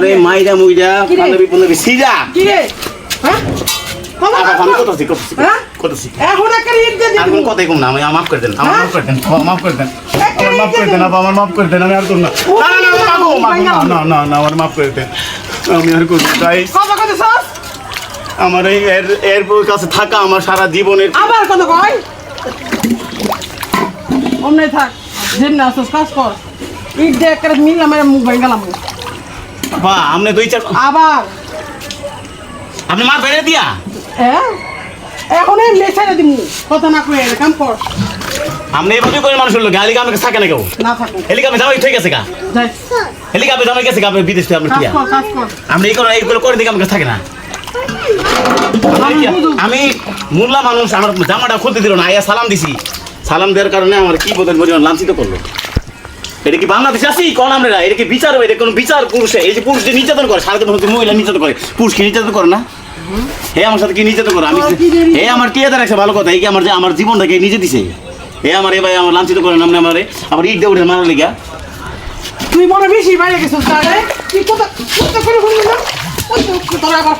আমারে মাইরা মুইরা? পাঞ্জাবি পাঞ্জাবি সিজা! কি রে হ্যাঁ আমি বাবা। কতছি কতছি হ্যাঁ? কতছি? এখন একটা ইট দিয়ে আর দিবি। কোন কথাই কম না আমি মাফ করে দেন আমার হ্যাঁ? মাফ করে দেন আমার মাফ করে দেন আমার মাফ করে দেন আমার মাফ করে দেন আমি আর করব না। না না না না। না না না আমার মাফ করে দেন আমি আর করব গাইস কথা কথা সস আমার এই এর এর কাছে থাকা আমার সারা জীবনের আবার কথা কয়। অমনে থাক যেম না আসস কাজ কর। ইট দিয়ে একটা মিললাম এর মুখ ভেঙে গেলাম। বা আপনি দুই চার আবার। আপনি মার বেড়ে দিয়া? হ্যাঁ? এখন এই দিমু। কথা না কাম কর। আপনি এভাবে করে মানুষের লোক হেলিকপ্টার থাকে না কেউ? না থাকো। হেলিকপ্টার যাওয়াই ঠিক আছে গা। যাওয়াই গেছে গা আপনি বিদেশ থেকে আপনি কি আপনি এই করে এইগুলো করে দিকে আমার কাছে থাকে না। আমি মোল্লা মানুষ আমার জামাটা খুলতে দিল না আয়া সালাম দিছি। সালাম দেওয়ার কারণে আমার কি বোধের পরিমাণ লাঞ্ছিত করল। এটা কি বাংলাদেশ আছি কোন আমরা এটা কি বিচার এটা কোনো বিচার পুরুষে? এই যে পুরুষ যে নির্যাতন করে সারাদিন হচ্ছে মহিলা নির্যাতন করে। পুরুষকে নির্যাতন করে না? হে আমার সাথে কি নির্যাতন করে? আমি হে আমার টিয়া রাখছে ভালো কথা। এই কি আমার যে আমার জীবনটাকে নিজে দিছে? হে আমার এ ভাই আমার লাঞ্ছিত করে নামনে আমারে আমার ইট দেউড়ে মারা লেগা। তুই মনে বেশি বাইরে গেছিস তাহলে? তুই কথা কথা করে বলবি না? তোরা আবার